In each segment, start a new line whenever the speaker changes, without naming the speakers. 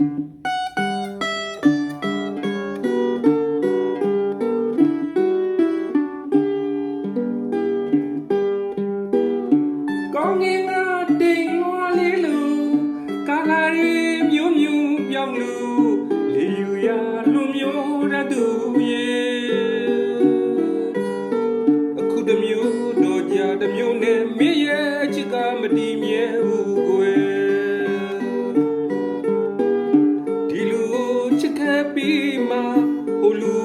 ကောင်းငင်ကတိမ်လွားလေးလူကာလာရီမျိုးမျိုးပြောင်းလူလေယူရလူမျိုးရတူရဲ့ ပြီးမှဟိုလူ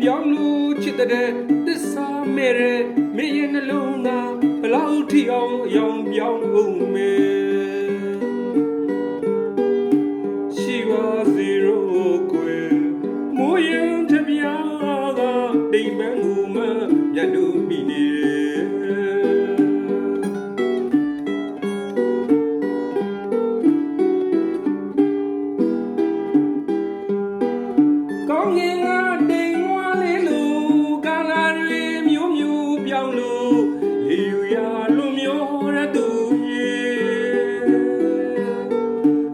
ပြောင်းလူချစ်တဲ့သစ္စာမဲရဲ့မင်းရဲ့နှလုံးသားဘလောက်ထိအောင်အယောင်ပြောင်းအောင်မဲရှိပါစေရောကွယ်မိုးရင်တပြားကတိမ်ပန်းကိုမှမြတ်တို့မိနေ ကောင်းငင်ကတိမ်ဝါလေးလူကာလာတွေမျိုးမျိုးပြောင်းလို့လေယူရလူမျိုးရတူရဲ့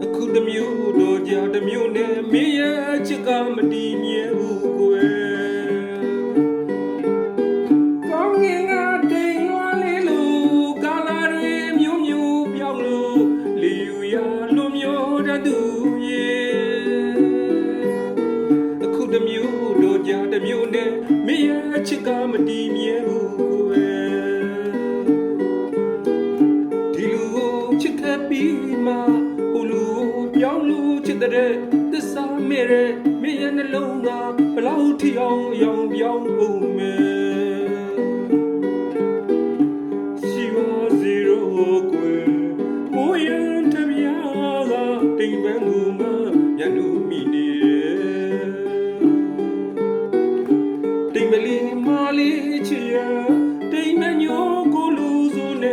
အခုတစ်မျိုးတော့ကြာတစ်မျိုးနဲ့မင်းရဲ့ချစ်ကမတည်မြဲဘူးကွ ချစ်ကမတည်မြဲဘူးကွယ်ဒီလူကိုချစ်ခဲ့ပြီးမှဟိုလူကိုပြောင်းလို့ချစ်တဲ့သစ္စာမဲရဲ့မင်းရဲ့နှလုံးသားဘလောက်ထိအောင်အယောင်ပြောင်းဖို့မဲ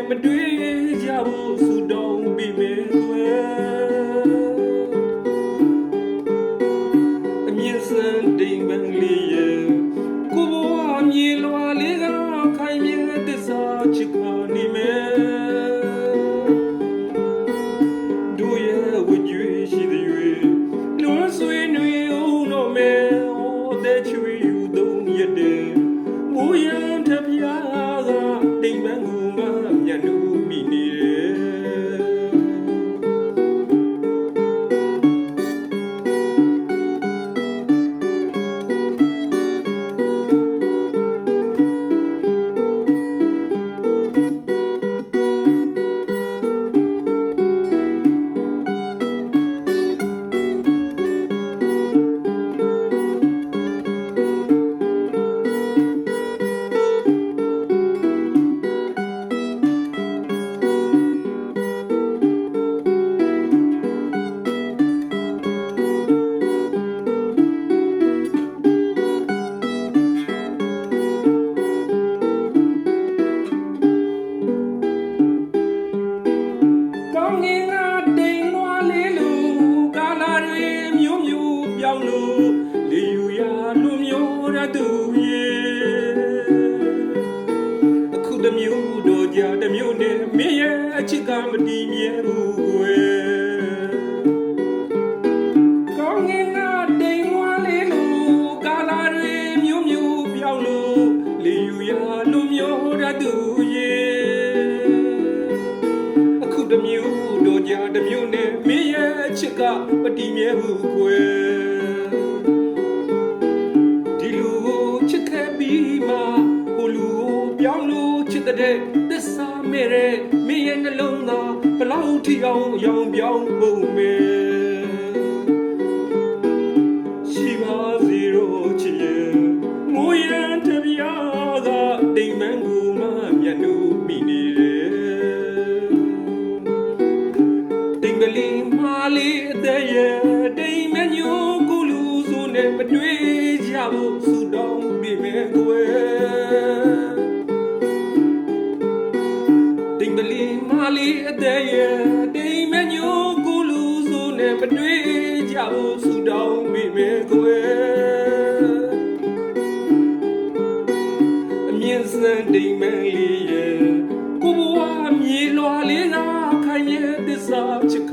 မတွေ့ကြဘူး တစ်မျိုးတော့ကြာတစ်မျိုးနဲ့မင်းရဲ့အချစ်ကမတည်မြဲဘူးကွယ်ဒီလူကိုချစ်ခဲ့ပြီးမှဟိုလူကိုပြောင်းလို့ချစ်တဲ့သစ္စာမဲရဲ့မင်းရဲ့နှလုံးသားဘလောက်ထိအောင်ရောင်ပြောင်းဖို့မဲ သက်ရဲ့တိမ်မညိုကူလူစုနဲ့မတွေ့ကြဘူးဆူတောင်းပြီးမဲ့ကွယ်တင်ကလေးမာလေးအသက်ရဲ့တိမ်မညိုကူလူစုနဲ့မတွေ့ကြဘူးဆူတောင်းပြီးမဲ့ကွယ်အမြင့်စံတိမ်မလေးရဲ့ကိုဘဝမြေလွာလေးကခိုင်မြဲသစ္စာချစ်ခ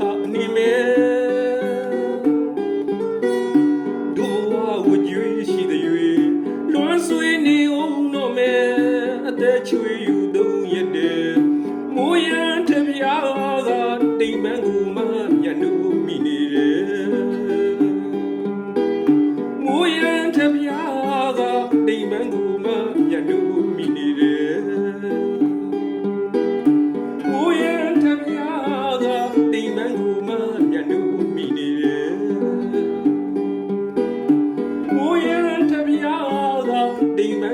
ကိုမှမြတ်နိုးမိနေတယ်မိုးရန်ထပြားကတိမ်မန်းကိုမှမြတ်နိုးမိနေတယ်မိုးရန်ထပြားကတိမ်မန်းကိုမှမြတ်နိုးမိနေတယ်မိုးရန်ထပြားကတိမ်မန်း